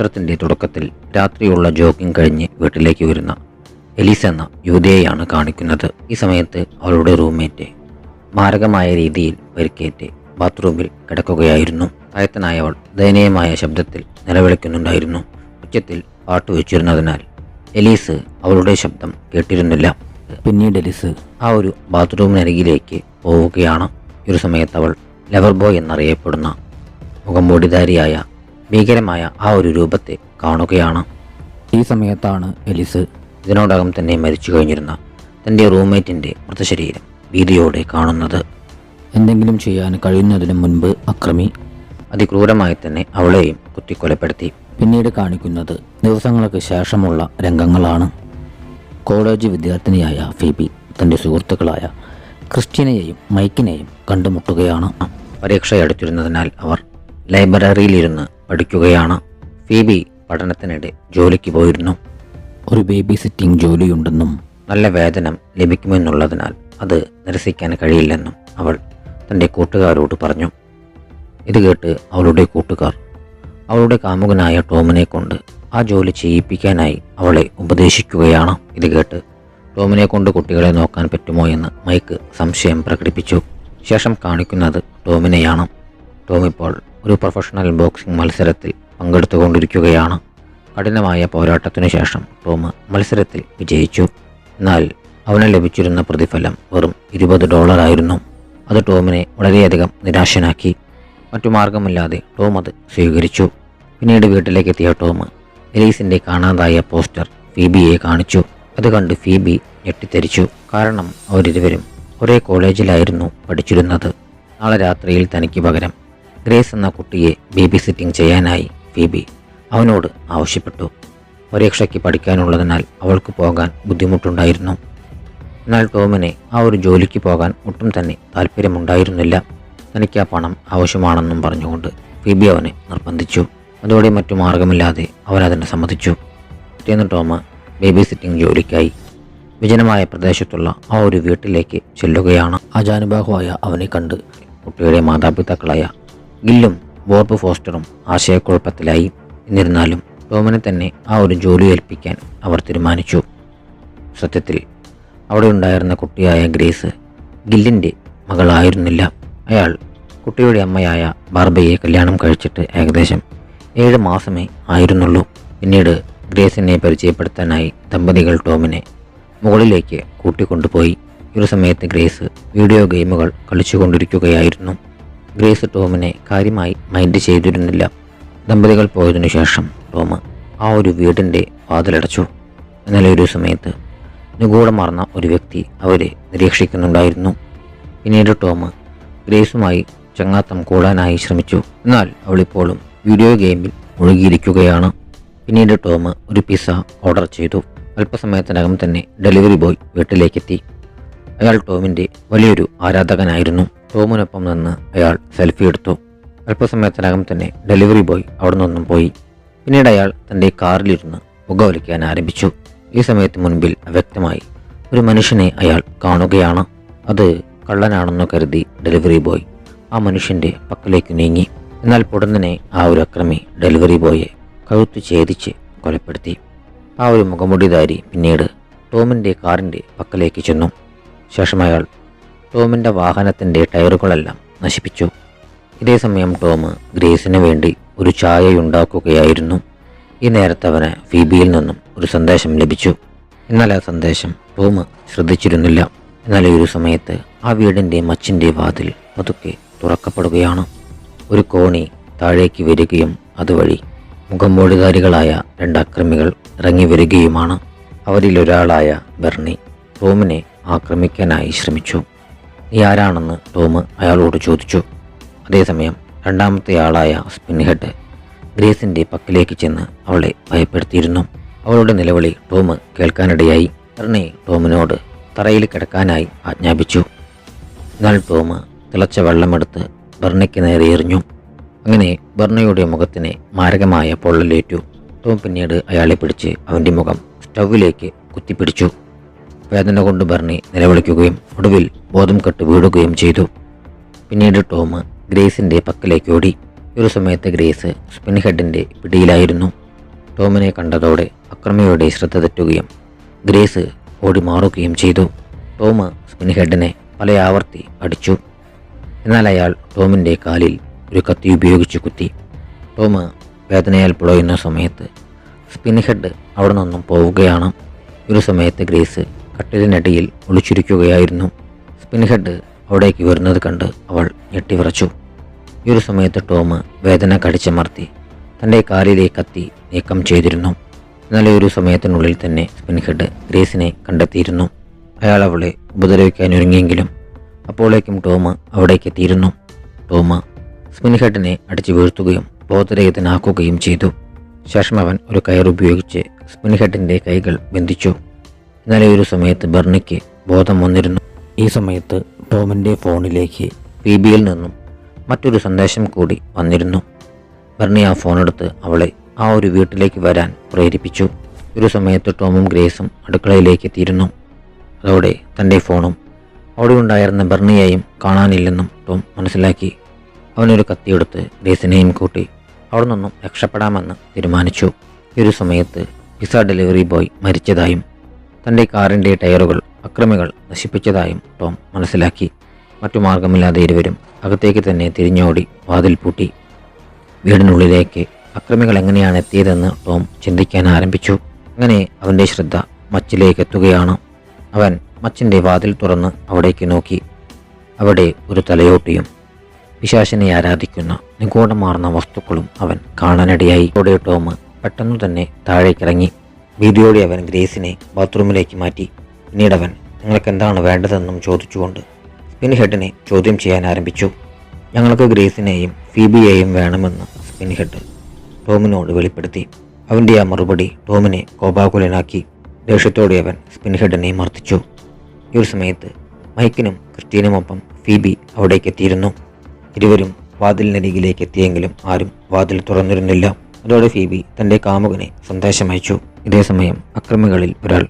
ചിത്രത്തിന്റെ തുടക്കത്തിൽ രാത്രിയുള്ള ജോഗിംഗ് കഴിഞ്ഞ് വീട്ടിലേക്ക് വരുന്ന എലിസ എന്ന യുവതിയെയാണ് കാണിക്കുന്നത്. ഈ സമയത്ത് അവളുടെ റൂംമേറ്റ് മാരകമായ രീതിയിൽ പരിക്കേറ്റ് ബാത്റൂമിൽ കിടക്കുകയായിരുന്നു. പ്രായത്തനായവൾ ദയനീയമായ ശബ്ദത്തിൽ നിലവിളിക്കുന്നുണ്ടായിരുന്നു. ഉച്ചത്തിൽ പാട്ട് വെച്ചിരുന്നതിനാൽ എലീസ് അവളുടെ ശബ്ദം കേട്ടിരുന്നില്ല. പിന്നീട് എലിസ് ആ ഒരു ബാത്റൂമിനരികിലേക്ക് പോവുകയാണ്. ഒരു സമയത്ത് അവൾ ലവർ ബോയ് എന്നറിയപ്പെടുന്ന മുഖംമൂടിധാരിയായ ഭീകരമായ ആ ഒരു രൂപത്തെ കാണുകയാണ്. ഈ സമയത്താണ് എലിസ് ഇതിനോടകം തന്നെ മരിച്ചു കഴിഞ്ഞിരുന്ന തന്റെ റൂംമേറ്റിന്റെ മൃതശരീരം ഭീതിയോടെ കാണുന്നത്. എന്തെങ്കിലും ചെയ്യാൻ കഴിയുന്നതിന് മുൻപ് അക്രമി അതിക്രൂരമായി തന്നെ അവളെയും കുത്തിക്കൊലപ്പെടുത്തി. പിന്നീട് കാണിക്കുന്നത് ദിവസങ്ങൾക്ക് ശേഷമുള്ള രംഗങ്ങളാണ്. കോളേജ് വിദ്യാർത്ഥിനിയായ ഫീബി തന്റെ സുഹൃത്തുക്കളായ ക്രിസ്റ്റ്യനെയും മൈക്കിനെയും കണ്ടുമുട്ടുകയാണ്. പരീക്ഷ അടുത്തിരുന്നതിനാൽ അവർ ലൈബ്രറിയിലിരുന്ന് പഠിക്കുകയാണ്. ഫീബി പഠനത്തിനിടെ ജോലിക്ക് പോയിരുന്നു. ഒരു ബേബി സിറ്റിംഗ് ജോലിയുണ്ടെന്നും നല്ല വേതനം ലഭിക്കുമെന്നുള്ളതിനാൽ അത് നിരസിക്കാൻ കഴിയില്ലെന്നും അവൾ തന്റെ കൂട്ടുകാരോട് പറഞ്ഞു. ഇത് കേട്ട് അവളുടെ കൂട്ടുകാർ അവളുടെ കാമുകനായ ടോമിനെ കൊണ്ട് ആ ജോലി ചെയ്യിപ്പിക്കാനായി അവളെ ഉപദേശിക്കുകയാണ്. ഇത് കേട്ട് ടോമിനെ കൊണ്ട് കുട്ടികളെ നോക്കാൻ പറ്റുമോ എന്ന് മൈക്ക് സംശയം പ്രകടിപ്പിച്ചു. ശേഷം കാണിക്കുന്നത് ടോമിനെയാണ്. ടോം ഇപ്പോൾ ഒരു പ്രൊഫഷണൽ ബോക്സിംഗ് മത്സരത്തിൽ പങ്കെടുത്തുകൊണ്ടിരിക്കുകയാണ്. കഠിനമായ പോരാട്ടത്തിനു ശേഷം ടോം മത്സരത്തിൽ വിജയിച്ചു. എന്നാൽ അവന് ലഭിച്ചിരുന്ന പ്രതിഫലം വെറും ഇരുപത് ഡോളറായിരുന്നു അത് ടോമിനെ വളരെയധികം നിരാശനാക്കി. മറ്റു മാർഗമില്ലാതെ ടോം അത് സ്വീകരിച്ചു. പിന്നീട് വീട്ടിലേക്ക് എത്തിയ ടോം എലീസിന്റെ കാണാതായ പോസ്റ്റർ ഫീബിയെ കാണിച്ചു. അത് കണ്ട് ഫീബി ഞെട്ടിത്തെരിച്ചു. കാരണം അവരിരുവരും ഒരേ കോളേജിലായിരുന്നു പഠിച്ചിരുന്നത്. നാളെ രാത്രിയിൽ തനിക്ക് പകരം ഗ്രേസ് എന്ന കുട്ടിയെ ബേബി സിറ്റിംഗ് ചെയ്യാനായി ഫീബി അവനോട് ആവശ്യപ്പെട്ടു. പരീക്ഷയ്ക്ക് പഠിക്കാനുള്ളതിനാൽ അവൾക്ക് പോകാൻ ബുദ്ധിമുട്ടുണ്ടായിരുന്നു. എന്നാൽ ടോമിന് ആ ഒരു ജോലിക്ക് പോകാൻ ഒട്ടും തന്നെ താല്പര്യമുണ്ടായിരുന്നില്ല തനിക്ക് ആ പണം ആവശ്യമാണെന്നും പറഞ്ഞുകൊണ്ട് ഫിബി അവനെ നിർബന്ധിച്ചു. അതോടെ മറ്റു മാർഗമില്ലാതെ അവൻ അതിനെ സമ്മതിച്ചു. പിറ്റേന്ന് ടോമ ബേബി സിറ്റിംഗ് ജോലിക്കായി വിജനമായ പ്രദേശത്തുള്ള ആ ഒരു വീട്ടിലേക്ക് ചെല്ലുകയാണ്. അജാനുബാഹുവായ അവനെ കണ്ട് കുട്ടിയുടെ മാതാപിതാക്കളായ ഗില്ലും ബോർബ് ഫോസ്റ്ററും ആശയക്കുഴപ്പത്തിലായി. എന്നിരുന്നാലും ടോമിനെ തന്നെ ആ ഒരു ജോലി ഏൽപ്പിക്കാൻ അവർ തീരുമാനിച്ചു. സത്യത്തിൽ അവിടെ ഉണ്ടായിരുന്ന കുട്ടിയായ ഗ്രേസ് ഗില്ലിന്റെ മകളായിരുന്നില്ല. അയാൾ കുട്ടിയുടെ അമ്മയായ ബാർബയെ കല്യാണം കഴിച്ചിട്ട് ഏകദേശം ഏഴ് മാസമേ ആയിരുന്നുള്ളൂ. പിന്നീട് ഗ്രേസിനെ പരിചയപ്പെടുത്താനായി ദമ്പതികൾ ടോമിനെ മുകളിലേക്ക് കൂട്ടിക്കൊണ്ടുപോയി. ഒരു സമയത്ത് ഗ്രേസ് വീഡിയോ ഗെയിമുകൾ കളിച്ചുകൊണ്ടിരിക്കുകയായിരുന്നു. ഗ്രേസ് ടോമിനെ കാര്യമായി മൈൻഡ് ചെയ്തിരുന്നില്ല. ദമ്പതികൾ പോയതിനു ശേഷം ടോം ആ ഒരു വീടിന്റെ വാതിലടച്ചു. എന്നാൽ ഒരു സമയത്ത് നിഗൂഢമാർന്ന ഒരു വ്യക്തി അവരെ നിരീക്ഷിക്കുന്നുണ്ടായിരുന്നു. പിന്നീട് ടോം ഗ്രേസുമായി ചങ്ങാത്തം കൂടാനായി ശ്രമിച്ചു. എന്നാൽ അവളിപ്പോഴും വീഡിയോ ഗെയിമിൽ മുഴുകിയിരിക്കുകയാണ്. പിന്നീട് ടോം ഒരു പിസ്സ ഓർഡർ ചെയ്തു. അല്പസമയത്തിനകം തന്നെ ഡെലിവറി ബോയ് വീട്ടിലേക്കെത്തി. അയാൾ ടോമിന്റെ വലിയൊരു ആരാധകനായിരുന്നു. ടോമിനൊപ്പം നിന്ന് അയാൾ സെൽഫി എടുത്തു. അല്പസമയത്തിനകം തന്നെ ഡെലിവറി ബോയ് അവിടെ നിന്നും പോയി. പിന്നീട് അയാൾ തന്റെ കാറിലിരുന്ന് പുകവലിക്കാൻ ആരംഭിച്ചു. ഈ സമയത്ത് മുൻപിൽ അവ്യക്തമായി ഒരു മനുഷ്യനെ അയാൾ കാണുകയാണ്. അത് കള്ളനാണെന്ന് കരുതി ഡെലിവറി ബോയ് ആ മനുഷ്യന്റെ പക്കലേക്ക് നീങ്ങി. എന്നാൽ പൊടുന്നനെ ആ ഒരു അക്രമി ഡെലിവറി ബോയെ കഴുത്ത് ഛേദിച്ച് കൊലപ്പെടുത്തി. ആ ഒരു മുഖമുടിധാരി പിന്നീട് ടോമിന്റെ കാറിന്റെ പക്കലേക്ക് ചെന്നു. ശേഷം അയാൾ ടോമിന്റെ വാഹനത്തിന്റെ ടയറുകളെല്ലാം നശിപ്പിച്ചു. ഇതേസമയം ടോം ഗ്രേസിന് വേണ്ടി ഒരു ചായയുണ്ടാക്കുകയായിരുന്നു. ഈ നേരത്തെ അവന് ഫീബിയിൽ നിന്നും ഒരു സന്ദേശം ലഭിച്ചു. എന്നാൽ ആ സന്ദേശം ടോം ശ്രദ്ധിച്ചിരുന്നില്ല. എന്നാൽ ഈ ഒരു സമയത്ത് ആ വീടിന്റെ മച്ചിന്റെ വാതിൽ പതുക്കെ തുറക്കപ്പെടുകയാണ്. ഒരു കോണി താഴേക്ക് വരികയും അതുവഴി മുഖംമൂടിധാരികളായ രണ്ട് അക്രമികൾ ഇറങ്ങി വരികയുമാണ്. അവരിലൊരാളായ ബെർണി ടോമിനെ ആക്രമിക്കാനായി ശ്രമിച്ചു. നീ ആരാണെന്ന് ടോം അയാളോട് ചോദിച്ചു. അതേസമയം രണ്ടാമത്തെ ആളായ സ്പിൻഹെഡ് ഗ്രേസിന്റെ പക്കിലേക്ക് ചെന്ന് അവളെ ഭയപ്പെടുത്തിയിരുന്നു. അവളുടെ നിലവിളി ടോം കേൾക്കാനിടയായി. ബെർണി ടോമിനോട് തറയിൽ കിടക്കാനായി ആജ്ഞാപിച്ചു. എന്നാൽ ടോം തിളച്ച വെള്ളമെടുത്ത് ബർണയ്ക്ക് നേരെ എറിഞ്ഞു. അങ്ങനെ ബർണയുടെ മുഖത്തിന് മാരകമായ പൊള്ളലേറ്റു. ടോം പിന്നീട് അയാളെ പിടിച്ച് അവന്റെ മുഖം സ്റ്റൗവിലേക്ക് കുത്തിപ്പിടിച്ചു. വേദന കൊണ്ട് ബർണി നിലവിളിക്കുകയും ഒടുവിൽ ബോധം കെട്ട് വീഴുകയും ചെയ്തു. പിന്നീട് ടോം ഗ്രേസിന്റെ പക്കലേക്ക് ഓടി. ഒരു സമയത്ത് ഗ്രേസ് സ്പിൻഹെഡിന്റെ പിടിയിലായിരുന്നു. ടോമിനെ കണ്ടതോടെ അക്രമിയുടെ ശ്രദ്ധ തെറ്റുകയും ഗ്രേസ് ഓടി മാറുകയും ചെയ്തു. ടോം സ്പിൻ ഹെഡിനെ പല ആവർത്തി അടിച്ചു. എന്നാൽ അയാൾ ടോമിന്റെ കാലിൽ ഒരു കത്തി ഉപയോഗിച്ച് കുത്തി. ടോം വേദനയാൽ പുളയുന്ന സമയത്ത് സ്പിൻ ഹെഡ് അവിടെ നിന്നും പോവുകയാണ്. ഒരു സമയത്ത് ഗ്രേസ് കട്ടിലിനടിയിൽ ഒളിച്ചിരിക്കുകയായിരുന്നു. സ്പിൻഹെഡ് അവിടേക്ക് വരുന്നത് കണ്ട് അവൾ ഞെട്ടിവിറച്ചു. ഈ ഒരു സമയത്ത് ടോം വേദന കടിച്ചമർത്തി തന്റെ കാലിലെ കത്തി നീക്കം ചെയ്തിരുന്നു. എന്നാൽ ഈ ഒരു സമയത്തിനുള്ളിൽ തന്നെ സ്പിൻഹെഡ് ഗ്രേസിനെ കണ്ടെത്തിയിരുന്നു. അയാൾ അവളെ ഉപദ്രവിക്കാൻ ഒരുങ്ങിയെങ്കിലും അപ്പോഴേക്കും ടോം അവിടേക്ക് എത്തിയിരുന്നു. ടോം സ്പിൻഹെഡിനെ അടിച്ചു വീഴ്ത്തുകയും ബോധരഹിതനാക്കുകയും ചെയ്തു. ശേഷം അവൻ ഒരു കയർ ഉപയോഗിച്ച് സ്പിൻഹെഡിന്റെ കൈകൾ ബന്ധിച്ചു. ഈ ഒരു സമയത്ത് ബെർണിക്ക് ബോധം വന്നിരുന്നു. ഈ സമയത്ത് ടോമിന്റെ ഫോണിലേക്ക് പി ബിയിൽ നിന്നും മറ്റൊരു സന്ദേശം കൂടി വന്നിരുന്നു. ബെർണി ആ ഫോണെടുത്ത് അവളെ ആ ഒരു വീട്ടിലേക്ക് വരാൻ പ്രേരിപ്പിച്ചു. ഒരു സമയത്ത് ടോമും ഗ്രേസും അടുക്കളയിലേക്ക് എത്തിയിരുന്നു. അതോടെ തന്റെ ഫോണും അവിടെ ഉണ്ടായിരുന്ന ബെർണിയെയും കാണാനില്ലെന്നും ടോം മനസ്സിലാക്കി. അവനൊരു കത്തിയെടുത്ത് ഗ്രേസിനെയും കൂട്ടി അവിടെ നിന്നും രക്ഷപ്പെടാമെന്ന് തീരുമാനിച്ചു. ഒരു സമയത്ത് പിസ ഡെലിവറി ബോയ് മരിച്ചതായും തന്റെ കാറിന്റെ ടയറുകൾ അക്രമികൾ നശിപ്പിച്ചതായും ടോം മനസ്സിലാക്കി. മറ്റു മാർഗമില്ലാതെ ഇരുവരും അകത്തേക്ക് തന്നെ തിരിഞ്ഞോടി വാതിൽ പൂട്ടി. വീടിനുള്ളിലേക്ക് അക്രമികൾ എങ്ങനെയാണ് എത്തിയതെന്ന് ടോം ചിന്തിക്കാൻ ആരംഭിച്ചു. അങ്ങനെ അവന്റെ ശ്രദ്ധ മച്ചിലേക്ക് എത്തുകയാണ്. അവൻ മച്ചിന്റെ വാതിൽ തുറന്ന് അവിടേക്ക് നോക്കി. അവിടെ ഒരു തലയോട്ടിയും പിശാശിനെ ആരാധിക്കുന്ന നിഗൂഢമാർന്ന വസ്തുക്കളും അവൻ കാണാനിടയായി. ഓടെ ടോം പെട്ടെന്ന് തന്നെ താഴേക്കിറങ്ങി. ഭീതിയോടെ അവൻ ഗ്രേസിനെ ബാത്റൂമിലേക്ക് മാറ്റി. പിന്നീട് അവൻ നിങ്ങൾക്ക് എന്താണ് വേണ്ടതെന്നും ചോദിച്ചുകൊണ്ട് സ്പിൻ ഹെഡിനെ ചോദ്യം ചെയ്യാൻ ആരംഭിച്ചു. ഞങ്ങൾക്ക് ഗ്രേസിനെയും ഫീബിയെയും വേണമെന്ന് സ്പിൻ ഹെഡ് ടോമിനോട് വെളിപ്പെടുത്തി. അവന്റെ ആ മറുപടി ടോമിനെ കോപാകുലനാക്കി. ദേഷ്യത്തോടെ അവൻ സ്പിൻ ഹെഡിനെ മർദ്ദിച്ചു. ഈ ഒരു സമയത്ത് മൈക്കിനും ക്രിസ്റ്റീനുമൊപ്പം ഫീബി അവിടേക്ക് എത്തിയിരുന്നു. ഇരുവരും വാതിലിനരികിലേക്ക് എത്തിയെങ്കിലും ആരും വാതിൽ തുറന്നിരുന്നില്ല. അതോടെ ഫീബി തന്റെ കാമുകനെ സന്ദേശമയച്ചു ഇതേസമയം അക്രമികളിൽ ഒരാൾ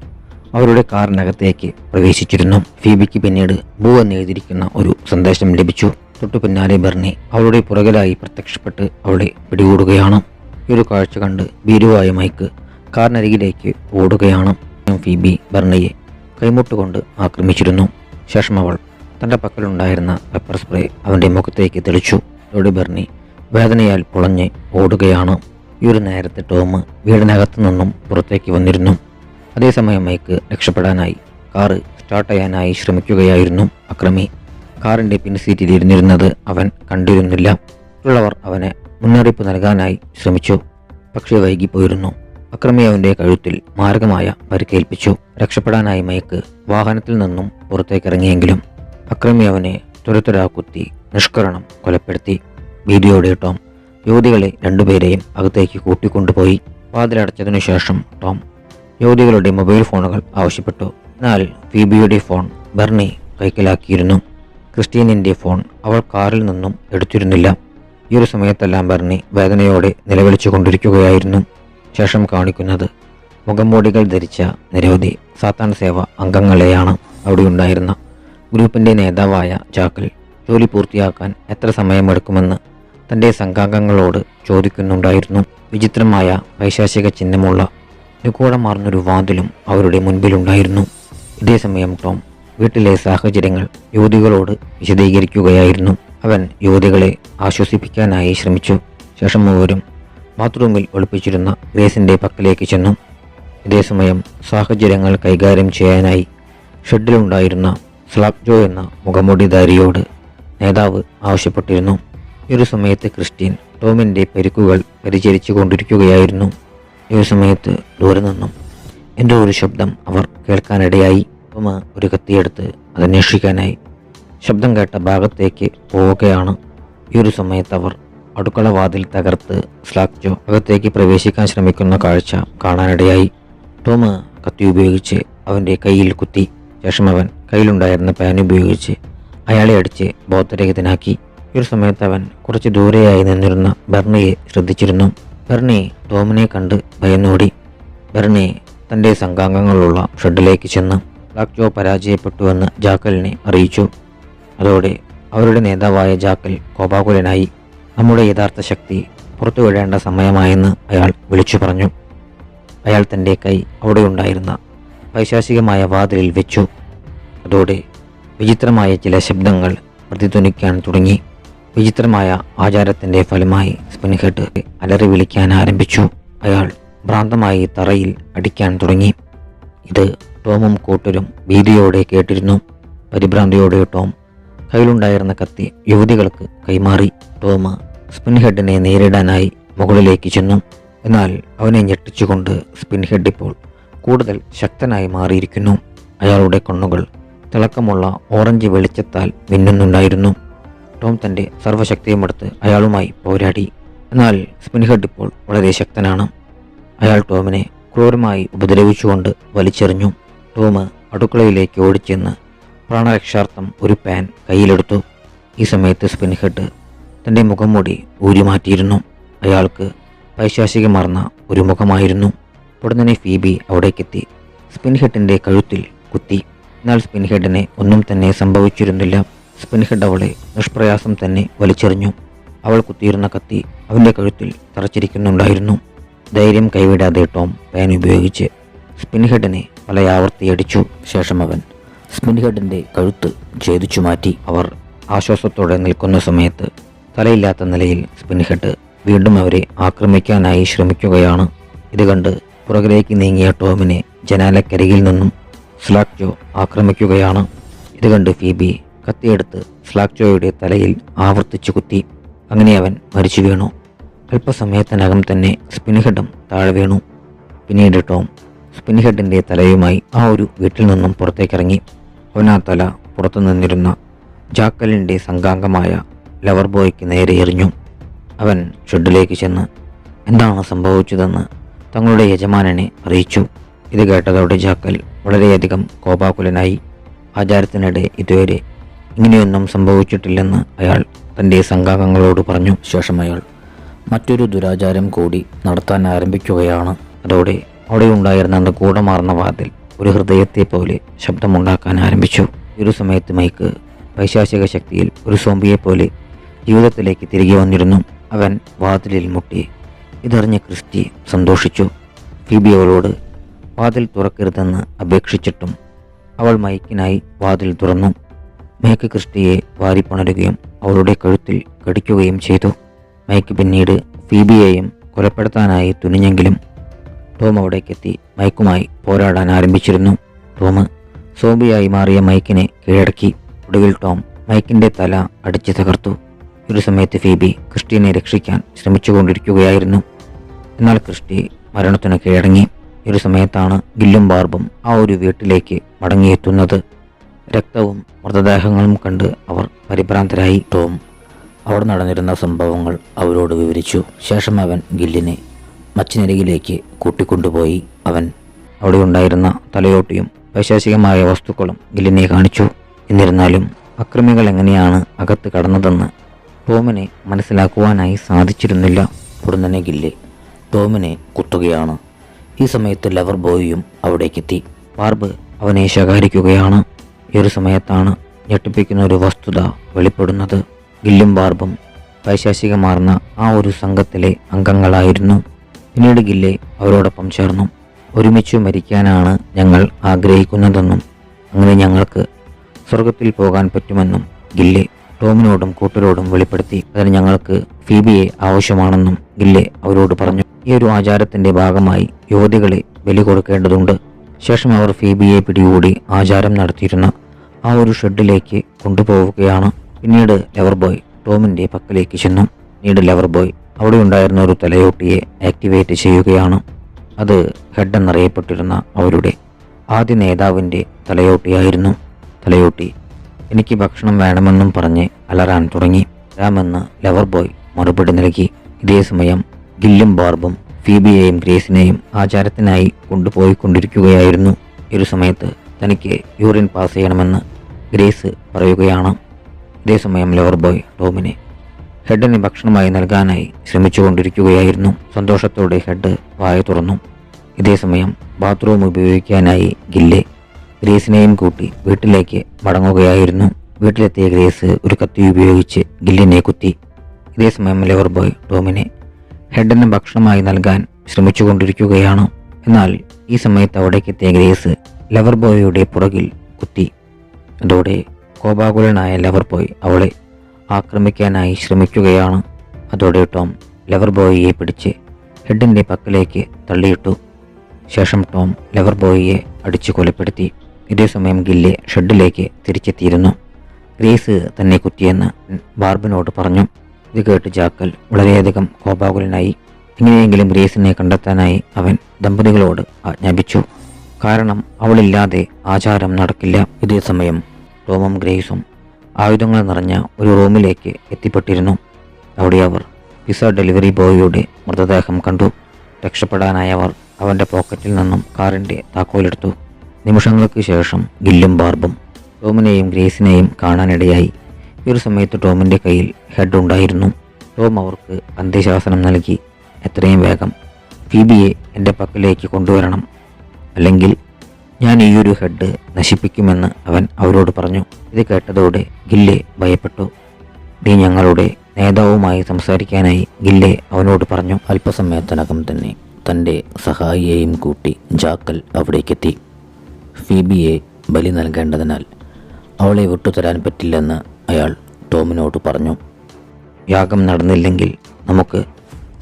അവരുടെ കാറിനകത്തേക്ക് പ്രവേശിച്ചിരുന്നു. ഫീബിക്ക് പിന്നീട് ഭൂ എന്ന് എഴുതിയിരിക്കുന്ന ഒരു സന്ദേശം ലഭിച്ചു. തൊട്ടു പിന്നാലെ ബെർണി അവളുടെ പുറകിലായി പ്രത്യക്ഷപ്പെട്ട് അവളെ പിടികൂടുകയാണ്. ഈ ഒരു കാഴ്ച കണ്ട് ഭീരുവായ മൈക്ക് കാറിനരികിലേക്ക് ഓടുകയാണ്. ഫീബി ബെർണിയെ കൈമുട്ടുകൊണ്ട് ആക്രമിച്ചിരുന്നു. ശേഷം അവൾ തന്റെ പക്കലുണ്ടായിരുന്ന പെപ്പർ സ്പ്രേ അവന്റെ മുഖത്തേക്ക് തെളിച്ചു. ഇതോടെ ബെർണി വേദനയാൽ പുളഞ്ഞ് ഓടുകയാണ്. ഈ ഒരു നേരത്തെ ടോം വീടിനകത്തു നിന്നും പുറത്തേക്ക് വന്നിരുന്നു. അതേസമയം മൈക്ക് രക്ഷപ്പെടാനായി. കാറ് സ്റ്റാർട്ട് ചെയ്യാനായി ശ്രമിക്കുകയായിരുന്നു അക്രമി. കാറിന്റെ പിൻസീറ്റിൽ ഇരുന്നിരുന്നത് അവൻ കണ്ടിരുന്നില്ല. മറ്റുള്ളവർ അവനെ മുന്നറിയിപ്പ് നൽകാനായി ശ്രമിച്ചു. പക്ഷേ വൈകിപ്പോയിരുന്നു അക്രമി അവന്റെ കഴുത്തിൽ മാരകമായ പരിക്കേൽപ്പിച്ചു രക്ഷപ്പെടാനായി മൈക്ക് വാഹനത്തിൽ നിന്നും പുറത്തേക്കിറങ്ങിയെങ്കിലും അക്രമി അവനെ തുരത്തുരാ കുത്തി നിഷ്കരണം കൊലപ്പെടുത്തി. വീഡിയോയുടെ ടോം യുവതികളെ രണ്ടുപേരെയും അകത്തേക്ക് കൂട്ടിക്കൊണ്ടുപോയി. വാതിലടച്ചതിനു ശേഷം ടോം യുവതികളുടെ മൊബൈൽ ഫോണുകൾ ആവശ്യപ്പെട്ടു. എന്നാൽ ഫീബിയുടെ ഫോൺ ബെർണി കൈക്കലാക്കിയിരുന്നു. ക്രിസ്റ്റീനിന്റെ ഫോൺ അവൾ കാറിൽ നിന്നും എടുത്തിരുന്നില്ല. ഈ ഒരു സമയത്തെല്ലാം ബെർണി വേദനയോടെ നിലവിളിച്ചു കൊണ്ടിരിക്കുകയായിരുന്നു ശേഷം കാണിക്കുന്നത് മുഖംമൂടികൾ ധരിച്ച നിരവധി സാത്താൻ സേവ അംഗങ്ങളെയാണ് അവിടെ ഉണ്ടായിരുന്ന. ഗ്രൂപ്പിന്റെ നേതാവായ ചാക്കൽ ജോലി പൂർത്തിയാക്കാൻ എത്ര സമയമെടുക്കുമെന്ന് തന്റെ സംഘാംഗങ്ങളോട് ചോദിക്കുന്നുണ്ടായിരുന്നു. വിചിത്രമായ വൈശാചിക ചിഹ്നമുള്ള നിഗൂഢമാർന്നൊരു വാതിലും അവരുടെ മുൻപിലുണ്ടായിരുന്നു. ഇതേസമയം ടോം വീട്ടിലെ സാഹചര്യങ്ങൾ യുവതികളോട് വിശദീകരിക്കുകയായിരുന്നു. അവൻ യുവതികളെ ആശ്വസിപ്പിക്കാനായി ശ്രമിച്ചു. ശേഷം മൂവരും ബാത്റൂമിൽ ഒളിപ്പിച്ചിരുന്ന ഗ്രേസിന്റെ പക്കലേക്ക് ചെന്നു. ഇതേസമയം സാഹചര്യങ്ങൾ കൈകാര്യം ചെയ്യാനായി ഷെഡിലുണ്ടായിരുന്ന സ്ലാപ്ജോ എന്ന മുഖമുടിധാരിയോട് നേതാവ് ആവശ്യപ്പെട്ടിരുന്നു. ഒരു സമയത്ത് ക്രിസ്റ്റീൻ ടോമിന്റെ പരിക്കുകൾ പരിചരിച്ചു കൊണ്ടിരിക്കുകയായിരുന്നു. ഈ ഒരു സമയത്ത് ദൂരെ നിന്നും എന്റെ ഒരു ശബ്ദം അവർ കേൾക്കാനിടയായി. ഉപമ ഒരു കത്തിയെടുത്ത് അതന്വേഷിക്കാനായി. ശബ്ദം കേട്ട ഭാഗത്തേക്ക് പോവുകയാണ്. ഈ ഒരു സമയത്ത് അവർ അടുക്കള വാതിൽ തകർത്ത് സ്ലാക്ചോ അകത്തേക്ക് പ്രവേശിക്കാൻ ശ്രമിക്കുന്ന കാഴ്ച കാണാനിടയായി. ടോമ കത്തി ഉപയോഗിച്ച് അവന്റെ കയ്യിൽ കുത്തി. ശേഷം അവൻ കയ്യിലുണ്ടായിരുന്ന പാൻ ഉപയോഗിച്ച് അയാളെ അടിച്ച് ബോധരഹിതനാക്കി. ഒരു സമയത്ത് അവൻ കുറച്ച് ദൂരെയായി നിന്നിരുന്ന ബർണിയെ ശ്രദ്ധിച്ചിരുന്നു. ബർണി ടോമിനെ കണ്ട് ഭയന്നോടി. ബർണി തന്റെ സംഘാംഗങ്ങളുള്ള ഷെഡിലേക്ക് ചെന്ന് ബ്ലാക്ക് ജോ പരാജയപ്പെട്ടുവെന്ന് ജാക്കലിനെ അറിയിച്ചു. അതോടെ അവരുടെ നേതാവായ ജാക്കൽ കോപാകുലനായി. നമ്മുടെ യഥാർത്ഥ ശക്തി പുറത്തു വിടേണ്ട സമയമായെന്ന് അയാൾ വിളിച്ചു പറഞ്ഞു. അയാൾ തന്റെ കൈ അവിടെയുണ്ടായിരുന്ന പൈശാചികമായ വാതിലിൽ വെച്ചു. അതോടെ വിചിത്രമായ ചില ശബ്ദങ്ങൾ പ്രതിധ്വനിക്കാൻ തുടങ്ങി. വിചിത്രമായ ആചാരത്തിന്റെ ഫലമായി സ്പിൻഹെഡ് അലറി വിളിക്കാൻ ആരംഭിച്ചു. അയാൾ ഭ്രാന്തമായി തറയിൽ അടിക്കാൻ തുടങ്ങി. ഇത് ടോമും കൂട്ടരും ഭീതിയോടെ കേട്ടിരുന്നു. പരിഭ്രാന്തിയോടെ ടോം കയ്യിലുണ്ടായിരുന്ന കത്തി യുവതികൾക്ക് കൈമാറി. ടോം സ്പിൻഹെഡിനെ നേരിടാനായി മുകളിലേക്ക് ചെന്നു. എന്നാൽ അവനെ ഞെട്ടിച്ചുകൊണ്ട് സ്പിൻഹെഡ് ഇപ്പോൾ കൂടുതൽ ശക്തനായി മാറിയിരിക്കുന്നു. അയാളുടെ കണ്ണുകൾ തിളക്കമുള്ള ഓറഞ്ച് വെളിച്ചത്താൽ മിന്നുന്നുണ്ടായിരുന്നു. ടോം തന്റെ സർവശക്തിയുമെടുത്ത് അയാളുമായി പോരാടി. എന്നാൽ സ്പിൻഹെഡ് ഇപ്പോൾ വളരെ ശക്തനാണ്. അയാൾ ടോമിനെ ക്രൂരമായി ഉപദ്രവിച്ചുകൊണ്ട് വലിച്ചെറിഞ്ഞു. ടോം അടുക്കളയിലേക്ക് ഓടിച്ചെന്ന് പ്രാണരക്ഷാർത്ഥം ഒരു പാൻ കയ്യിലെടുത്തു. ഈ സമയത്ത് സ്പിൻഹെഡ് തന്റെ മുഖംമൂടി ഊരി മാറ്റിയിരുന്നു അയാൾക്ക് പൈശാചികമാർന്ന ഒരു മുഖമായിരുന്നു. ഉടനെ ഫീബി അവിടേക്കെത്തി. സ്പിൻഹെഡിന്റെ കഴുത്തിൽ കുത്തി. എന്നാൽ സ്പിൻഹെഡിനെ ഒന്നും തന്നെ സംഭവിച്ചിരുന്നില്ല. സ്പിൻഹെഡ് അവളെ നിഷ്പ്രയാസം തന്നെ വലിച്ചെറിഞ്ഞു. അവൾ കുത്തിയിരുന്ന കത്തി അവന്റെ കഴുത്തിൽ തറച്ചിരിക്കുന്നുണ്ടായിരുന്നു. ധൈര്യം കൈവിടാതെ ടോം പാൻ ഉപയോഗിച്ച് സ്പിൻഹെഡിനെ പലയാവർത്തിയടിച്ചു. ശേഷം അവൻ സ്പിൻഹെഡിന്റെ കഴുത്ത് ഛേദിച്ചു മാറ്റി. അവർ ആശ്വാസത്തോടെ നിൽക്കുന്ന സമയത്ത് തലയില്ലാത്ത നിലയിൽ സ്പിൻഹെഡ് വീണ്ടും അവരെ ആക്രമിക്കാനായി ശ്രമിക്കുകയാണ്. ഇത് കണ്ട് പുറകിലേക്ക് നീങ്ങിയ ടോമിനെ ജനാലക്കരികിൽ നിന്നും സ്ലാക്ജോ ആക്രമിക്കുകയാണ്. ഇത് കണ്ട് ഫീബി കത്തിയെടുത്ത് ഫ്ലാക്ചോയുടെ തലയിൽ ആവർത്തിച്ചു കുത്തി. അങ്ങനെ അവൻ മരിച്ചു വീണു. അല്പസമയത്തിനകം തന്നെ സ്പിൻഹെഡും താഴെ വീണു. പിന്നീട് ടോം സ്പിൻഹെഡിന്റെ തലയുമായി ആ ഒരു വീട്ടിൽ നിന്നും പുറത്തേക്കിറങ്ങി. അവൻ ആ തല പുറത്തു നിന്നിരുന്ന ജാക്കലിന്റെ സംഘാംഗമായ ലവർ ബോയ്ക്ക് നേരെ എറിഞ്ഞു. അവൻ ഷെഡിലേക്ക് ചെന്ന് എന്താണ് സംഭവിച്ചതെന്ന് തങ്ങളുടെ യജമാനനെ അറിയിച്ചു. ഇത് കേട്ടതോടെ ജാക്കൽ വളരെയധികം കോപാകുലനായി. ആചാരത്തിനിടെ ഇതുവരെ ഇങ്ങനെയൊന്നും സംഭവിച്ചിട്ടില്ലെന്ന് അയാൾ തന്റെ സംഘാംഗങ്ങളോട് പറഞ്ഞു. ശേഷം അയാൾ മറ്റൊരു ദുരാചാരം കൂടി നടത്താൻ ആരംഭിക്കുകയാണ്. അതോടെ അവിടെ ഉണ്ടായിരുന്ന കൂടമാർന്ന വാതിൽ ഒരു ഹൃദയത്തെ പോലെ ശബ്ദമുണ്ടാക്കാൻ ആരംഭിച്ചു. ഒരു സമയത്ത് മൈക്ക് പൈശാചിക ശക്തിയിൽ ഒരു സോംബിയെ പോലെ ജീവിതത്തിലേക്ക് തിരികെ വന്നിരുന്നു. അവൻ വാതിലിൽ മുട്ടി ഇതറിഞ്ഞ ക്രിസ്റ്റി സന്തോഷിച്ചു. ഫിബി അവളോട് വാതിൽ തുറക്കരുതെന്ന് അപേക്ഷിച്ചിട്ടും അവൾ മൈക്കിനായി വാതിൽ തുറന്നു. മൈക്ക് ക്രിസ്റ്റിയെ വാരിപ്പണരുകയും അവളുടെ കഴുത്തിൽ കടിക്കുകയും ചെയ്തു. മൈക്ക് പിന്നീട് ഫീബിയെയും കൊലപ്പെടുത്താനായി തുനിഞ്ഞെങ്കിലും ടോം അവിടേക്കെത്തി മൈക്കുമായി പോരാടാൻ ആരംഭിച്ചിരുന്നു. ടോം സോബിയായി മാറിയ മൈക്കിനെ കീഴടക്കി. ഒടുവിൽ ടോം മൈക്കിന്റെ തല അടിച്ച് തകർത്തു. ഒരു സമയത്ത് ഫീബി ക്രിസ്റ്റീനെ രക്ഷിക്കാൻ ശ്രമിച്ചുകൊണ്ടിരിക്കുകയായിരുന്നു. എന്നാൽ ക്രിസ്റ്റി മരണത്തിന് കീഴടങ്ങി. ഒരു സമയത്താണ് ഗില്ലും ബാർബും ആ ഒരു വീട്ടിലേക്ക് മടങ്ങിയെത്തുന്നത്. രക്തവും മൃതദേഹങ്ങളും കണ്ട് അവർ പരിഭ്രാന്തരായി. ടോം അവിടെ നടന്നിരുന്ന സംഭവങ്ങൾ അവരോട് വിവരിച്ചു. ശേഷം അവൻ ഗില്ലിനെ മച്ചിനരികിലേക്ക് കൂട്ടിക്കൊണ്ടുപോയി. അവൻ അവിടെ ഉണ്ടായിരുന്ന തലയോട്ടിയും വൈശാസികമായ വസ്തുക്കളും ഗില്ലിനെ കാണിച്ചു. എന്നിരുന്നാലും അക്രമികൾ എങ്ങനെയാണ് അകത്ത് കടന്നതെന്ന് ടോമിനെ മനസ്സിലാക്കുവാനായി സാധിച്ചിരുന്നില്ല. ഉടനെ ഗില്ലി ടോമിനെ കുത്തുകയാണ്. ഈ സമയത്ത് ലവർ ബോയിയും അവിടേക്കെത്തി. പാർബ് അവനെ ശകാരിക്കുകയാണ്. ഈ ഒരു സമയത്താണ് ഞെട്ടിപ്പിക്കുന്ന ഒരു വസ്തുത വെളിപ്പെടുന്നത്. ഗില്ലും ബാർബും പൈശാചികമാർന്ന ആ ഒരു സംഘത്തിലെ അംഗങ്ങളായിരുന്നു. പിന്നീട് ഗില്ലെ അവരോടൊപ്പം ചേർന്നു. ഒരുമിച്ച് മരിക്കാനാണ് ഞങ്ങൾ ആഗ്രഹിക്കുന്നതെന്നും അങ്ങനെ ഞങ്ങൾക്ക് സ്വർഗത്തിൽ പോകാൻ പറ്റുമെന്നും ഗില്ലെ ടോമിനോടും കൂട്ടരോടും വെളിപ്പെടുത്തി. അതിന് ഞങ്ങൾക്ക് ഫീബിയെ ആവശ്യമാണെന്നും ഗില്ലെ അവരോട് പറഞ്ഞു. ഈ ഒരു ആചാരത്തിന്റെ ഭാഗമായി യുവതികളെ ബലി കൊടുക്കേണ്ടതുണ്ട്. ശേഷം അവർ ഫീബിയെ പിടികൂടി ആചാരം നടത്തിയിരുന്ന ആ ഒരു ഷെഡിലേക്ക് കൊണ്ടുപോവുകയാണ്. പിന്നീട് ലെവർ ബോയ് ടോമിന്റെ പക്കലേക്ക് ചെന്നു പിന്നീട് ലെവർ ബോയ് അവിടെ ഉണ്ടായിരുന്ന ഒരു തലയോട്ടിയെ ആക്ടിവേറ്റ് ചെയ്യുകയാണ്. അത് ഹെഡ് എന്നറിയപ്പെട്ടിരുന്ന അവരുടെ ആദ്യ നേതാവിന്റെ തലയോട്ടിയായിരുന്നു. തലയോട്ടി എനിക്ക് ഭക്ഷണം വേണമെന്നും പറഞ്ഞ് അലറാൻ തുടങ്ങി. രാമെന്ന് ലെവർ ബോയ് മറുപടി നൽകി. ഇതേസമയം ഗില്ലും ബാർബും ഫീബിയെയും ഗ്രേസിനെയും ആചാരത്തിനായി കൊണ്ടുപോയിക്കൊണ്ടിരിക്കുകയായിരുന്നു. ഒരു സമയത്ത് തനിക്ക് യൂറിൻ പാസ് ചെയ്യണമെന്ന് ഗ്രേസ് പറയുകയാണ്. ഇതേസമയം ലവർ ബോയ് ടോമിനെ ഹെഡിന് ഭക്ഷണമായി നൽകാനായി ശ്രമിച്ചുകൊണ്ടിരിക്കുകയായിരുന്നു. സന്തോഷത്തോടെ ഹെഡ് വായ തുറന്നു. ഇതേസമയം ബാത്റൂം ഉപയോഗിക്കാനായി ഗില്ലെ ഗ്രേസിനെയും കൂട്ടി വീട്ടിലേക്ക് മടങ്ങുകയായിരുന്നു. വീട്ടിലെത്തിയ ഗ്രേസ് ഒരു കത്തി ഉപയോഗിച്ച് ഗില്ലിനെ കുത്തി. ഇതേസമയം ലെവർ ബോയ് ടോമിനെ ഹെഡിന് ഭക്ഷണമായി നൽകാൻ ശ്രമിച്ചുകൊണ്ടിരിക്കുകയാണ്. എന്നാൽ ഈ സമയത്ത് അവിടേക്ക് എത്തിയ ഗ്രേസ് ലവർ ബോയിയുടെ പുറകിൽ കുത്തി. അതോടെ കോപാകുലനായ ലവർ ബോയ് അവളെ ആക്രമിക്കാനായി ശ്രമിക്കുകയാണ്. അതോടെ ടോം ലവർ ബോയിയെ പിടിച്ച് ഹെഡിന്റെ പക്കലേക്ക് തള്ളിയിട്ടു. ശേഷം ടോം ലവർ ബോയിയെ അടിച്ച് കൊലപ്പെടുത്തി. ഇതേസമയം ഗില്ലെ ഷെഡിലേക്ക് തിരിച്ചെത്തിയിരുന്നു. ഗ്രേസ് തന്നെ കുത്തിയെന്ന് ബാർബിനോട് പറഞ്ഞു. ഇത് കേട്ട് ജാക്കൽ വളരെയധികം കോപാകുലനായി എങ്ങനെയെങ്കിലും ഗ്രേസിനെ കണ്ടെത്താനായി അവൻ ദമ്പതികളോട് ആജ്ഞാപിച്ചു. കാരണം അവളില്ലാതെ ആചാരം നടക്കില്ല. ഇതേ സമയം ടോമും ഗ്രേസും ആയുധങ്ങൾ നിറഞ്ഞ ഒരു റൂമിലേക്ക് എത്തിപ്പെട്ടിരുന്നു. അവിടെ അവർ പിസ ഡെലിവറി ബോയിയുടെ മൃതദേഹം കണ്ടു. രക്ഷപ്പെടാനായി അവർ അവന്റെ പോക്കറ്റിൽ നിന്നും കാറിന്റെ താക്കോലെടുത്തു. നിമിഷങ്ങൾക്ക് ശേഷം ഗില്ലും ബാർബും ടോമിനെയും ഗ്രേസിനെയും കാണാനിടയായി. ഈ ഒരു സമയത്ത് ടോമിന്റെ കയ്യിൽ ഹെഡ് ഉണ്ടായിരുന്നു. ടോം അവർക്ക് അന്ത്യശാസനം നൽകി. എത്രയും വേഗം ഫീബിയെ എന്റെ പക്കലേക്ക് കൊണ്ടുവരണം. അല്ലെങ്കിൽ ഞാൻ ഈ ഒരു ഹെഡ് നശിപ്പിക്കുമെന്ന് അവൻ അവരോട് പറഞ്ഞു. ഇത് കേട്ടതോടെ ഗില്ലെ ഭയപ്പെട്ടു. നീ ഞങ്ങളുടെ നേതാവുമായി സംസാരിക്കാനായി ഗില്ലെ അവനോട് പറഞ്ഞു. അല്പസമയത്തിനകം തന്നെ തന്റെ സഹായിയെയും കൂട്ടി ജാക്കൽ അവിടേക്കെത്തി. ഫീബിയെ ബലി നൽകേണ്ടതിനാൽ അവളെ വിട്ടുതരാൻ പറ്റില്ലെന്ന് അയാൾ ടോമിനോട് പറഞ്ഞു. യാഗം നടന്നില്ലെങ്കിൽ നമുക്ക്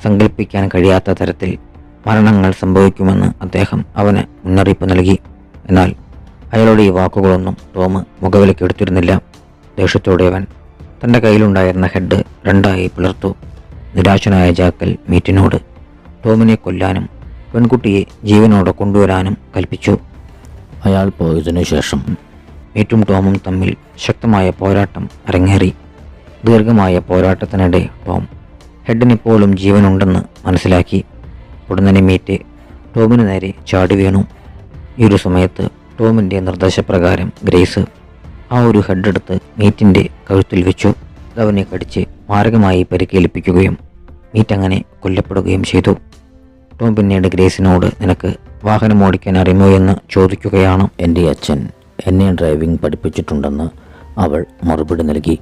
സങ്കല്പിക്കാൻ കഴിയാത്ത തരത്തിൽ മരണങ്ങൾ സംഭവിക്കുമെന്ന് അദ്ദേഹം അവന് മുന്നറിയിപ്പ് നൽകി. എന്നാൽ അയാളുടെ ഈ വാക്കുകളൊന്നും ടോം മുഖവിലക്കെടുത്തിരുന്നില്ല ദേഷ്യത്തോടെ അവൻ തന്റെ കയ്യിലുണ്ടായിരുന്ന ഹെഡ് രണ്ടായി പിളർത്തു. നിരാശനായ ജാക്കൽ മീറ്റിനോട് ടോമിനെ കൊല്ലാനും പെൺകുട്ടിയെ ജീവനോടെ കൊണ്ടുവരാനും കൽപ്പിച്ചു. അയാൾ പോയതിനു ശേഷം മീറ്റും ടോമും തമ്മിൽ ശക്തമായ പോരാട്ടം അരങ്ങേറി. ദീർഘമായ പോരാട്ടത്തിനിടെ ടോം ഹെഡിനിപ്പോഴും ജീവനുണ്ടെന്ന് മനസ്സിലാക്കി. ഉടനെ മീറ്റ് ടോമിന് നേരെ ചാടി വീണു. ഈ ഒരു സമയത്ത് ടോമിന്റെ നിർദ്ദേശപ്രകാരം ഗ്രേസ് ആ ഒരു ഹെഡ് എടുത്ത് മീറ്റിന്റെ കഴുത്തിൽ വെച്ചു. അതവനെ കടിച്ച് മാരകമായി പരിക്കേൽപ്പിക്കുകയും മീറ്റ് അങ്ങനെ കൊല്ലപ്പെടുകയും ചെയ്തു. ടോം പിന്നീട് ഗ്രേസിനോട് നിനക്ക് വാഹനം ഓടിക്കാൻ അറിയുമോ? എന്ന് ചോദിക്കുകയാണ് എന്റെ അച്ഛൻ. എന്നെ ഡ്രൈവിംഗ് പഠിപ്പിച്ചിട്ടുണ്ടെന്ന് അവൾ മറുപടി നൽകി.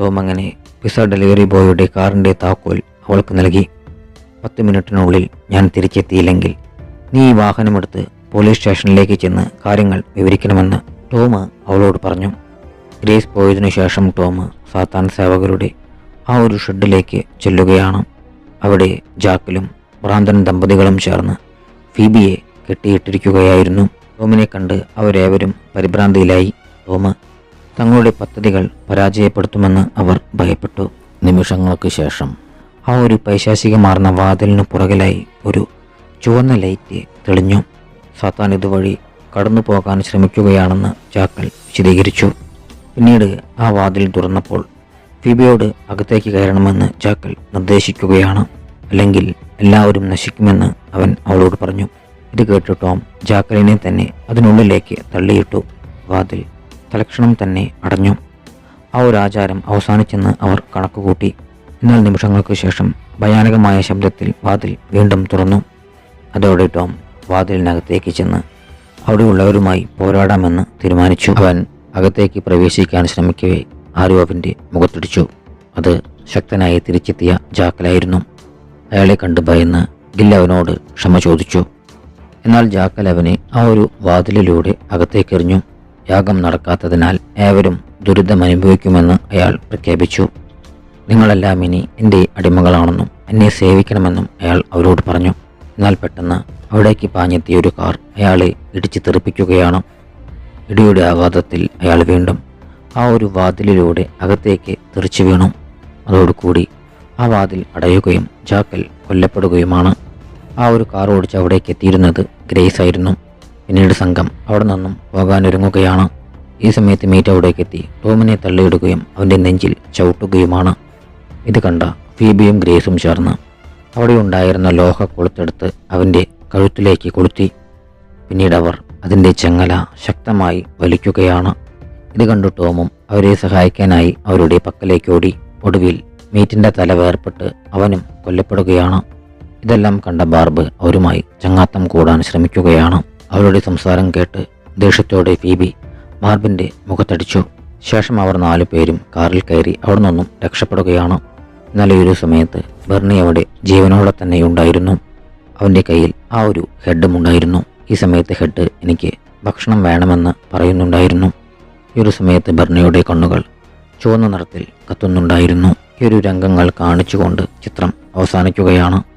ടോം അങ്ങനെ പിസ ഡെലിവറി ബോയുടെ കാറിന്റെ താക്കോൽ അവൾക്ക് നൽകി. പത്ത് മിനിറ്റിനുള്ളിൽ ഞാൻ തിരിച്ചെത്തിയില്ലെങ്കിൽ നീ ഈ വാഹനമെടുത്ത് പോലീസ് സ്റ്റേഷനിലേക്ക് ചെന്ന് കാര്യങ്ങൾ വിവരിക്കണമെന്ന് ടോം അവളോട് പറഞ്ഞു. ഗ്രേസ് പോയതിനു ശേഷം ടോം സാത്താൻ സേവകരുടെ ആ ഒരു ഷെഡിലേക്ക് ചെല്ലുകയാണ്. അവിടെ ജാക്കിലും ഭ്രാന്തൻ ദമ്പതികളും ചേർന്ന് ഫീബിയെ കെട്ടിയിട്ടിരിക്കുകയായിരുന്നു. ടോമിനെ കണ്ട് അവരേവരും പരിഭ്രാന്തിയിലായി. ടോം തങ്ങളുടെ പദ്ധതികൾ പരാജയപ്പെടുത്തുമെന്ന് അവർ ഭയപ്പെട്ടു. നിമിഷങ്ങൾക്ക് ശേഷം ആ ഒരു പൈശാചികമാർന്ന വാതിലിനു പുറകിലായി ഒരു ചുവന്ന ലൈറ്റ് തെളിഞ്ഞു. സാത്താൻ ഇതുവഴി കടന്നു പോകാൻ ശ്രമിക്കുകയാണെന്ന് ചാക്കൽ വിശദീകരിച്ചു. പിന്നീട് ആ വാതിൽ തുറന്നപ്പോൾ ഫിബിയോട് അകത്തേക്ക് കയറണമെന്ന് ചാക്കൽ നിർദ്ദേശിക്കുകയാണ്. അല്ലെങ്കിൽ എല്ലാവരും നശിക്കുമെന്ന് അവൻ അവളോട് പറഞ്ഞു. ഇത് കേട്ട് ടോം ജാക്കലിനെ തന്നെ അതിനുള്ളിലേക്ക് തള്ളിയിട്ടു വാതിൽ തലക്ഷണം തന്നെ അടഞ്ഞു. ആ ഒരു ആചാരം അവസാനിച്ചെന്ന് അവർ കണക്കുകൂട്ടി. എന്നാൽ നിമിഷങ്ങൾക്ക് ശേഷം ഭയാനകമായ ശബ്ദത്തിൽ വാതിൽ വീണ്ടും തുറന്നു. അതോടെ ടോം വാതിലിനകത്തേക്ക് ചെന്ന് അവിടെയുള്ളവരുമായി പോരാടാമെന്ന് തീരുമാനിച്ചു. അവൻ അകത്തേക്ക് പ്രവേശിക്കാൻ ശ്രമിക്കവേ ആരോ അവന്റെ മുഖത്തിടിച്ചു. അത് ശക്തനായി തിരിച്ചെത്തിയ ജാക്കലായിരുന്നു. അയാളെ കണ്ട് ഭയന്ന് ഗില്ലവനോട് ക്ഷമ ചോദിച്ചു. എന്നാൽ ജാക്കൽ അവനെ ആ ഒരു വാതിലിലൂടെ അകത്തേക്കെറിഞ്ഞു. യാഗം നടക്കാത്തതിനാൽ ഏവരും ദുരിതമനുഭവിക്കുമെന്ന് അയാൾ പ്രഖ്യാപിച്ചു. നിങ്ങളെല്ലാം ഇനി എന്റെ അടിമകളാണെന്നും എന്നെ സേവിക്കണമെന്നും അയാൾ അവരോട് പറഞ്ഞു. എന്നാൽ പെട്ടെന്ന് അവിടേക്ക് പാഞ്ഞെത്തിയ ഒരു കാർ അയാളെ ഇടിച്ചു തെറിപ്പിക്കുകയാണ്. ഇടിയുടെ ആഘാതത്തിൽ അയാൾ വീണ്ടും ആ ഒരു വാതിലിലൂടെ അകത്തേക്ക് തെറിച്ചു വീണു. അതോടുകൂടി ആ വാതിൽ അടയുകയും ജാക്കൽ കൊല്ലപ്പെടുകയുമാണ്. ആ ഒരു കാർ ഓടിച്ച് അവിടേക്ക് എത്തിയിരുന്നത് ഗ്രേസ് ആയിരുന്നു. പിന്നീട് സംഘം അവിടെ നിന്നും പോകാനൊരുങ്ങുകയാണ് ഈ സമയത്ത് മീറ്റ് അവിടേക്ക് എത്തി. ടോമിനെ തള്ളിയിടുകയും അവന്റെ നെഞ്ചിൽ ചവിട്ടുകയുമാണ്. ഇത് കണ്ട ഫീബിയും ഗ്രേസും ചേർന്ന് അവിടെ ഉണ്ടായിരുന്ന ലോഹ കൊളുത്തെടുത്ത് അവന്റെ കഴുത്തിലേക്ക് കൊളുത്തി. പിന്നീട് അവർ അതിന്റെ ചെങ്ങല ശക്തമായി വലിക്കുകയാണ്. ഇത് കണ്ടു ടോമും അവരെ സഹായിക്കാനായി അവരുടെ പക്കലേക്ക് ഓടി. ഒടുവിൽ മീറ്റിന്റെ തല വേർപെട്ട് അവനും കൊല്ലപ്പെടുകയാണ്. ഇതെല്ലാം കണ്ട ബാർബ് അവരുമായി ചങ്ങാത്തം കൂടാൻ ശ്രമിക്കുകയാണ്. അവരുടെ സംസാരം കേട്ട് ദേഷ്യത്തോടെ ഫീബി ബാർബിന്റെ മുഖത്തടിച്ചു. ശേഷം അവർ നാലു പേരും കാറിൽ കയറി അവിടെ നിന്നും രക്ഷപ്പെടുകയാണ് ഒരു സമയത്ത് ബെർണി അവിടെ ജീവനോടെ തന്നെ ഉണ്ടായിരുന്നു. അവന്റെ കയ്യിൽ ആ ഒരു ഹെഡും ഉണ്ടായിരുന്നു. ഈ സമയത്ത് ഹെഡ് എനിക്ക് ഭക്ഷണം വേണമെന്ന് പറയുന്നുണ്ടായിരുന്നു. ഈ ഒരു സമയത്ത് ബെർണിയുടെ കണ്ണുകൾ ചുവന്ന നിറത്തിൽ കത്തുന്നുണ്ടായിരുന്നു. ഈ ഒരു രംഗങ്ങൾ കാണിച്ചുകൊണ്ട് ചിത്രം അവസാനിക്കുകയാണ്.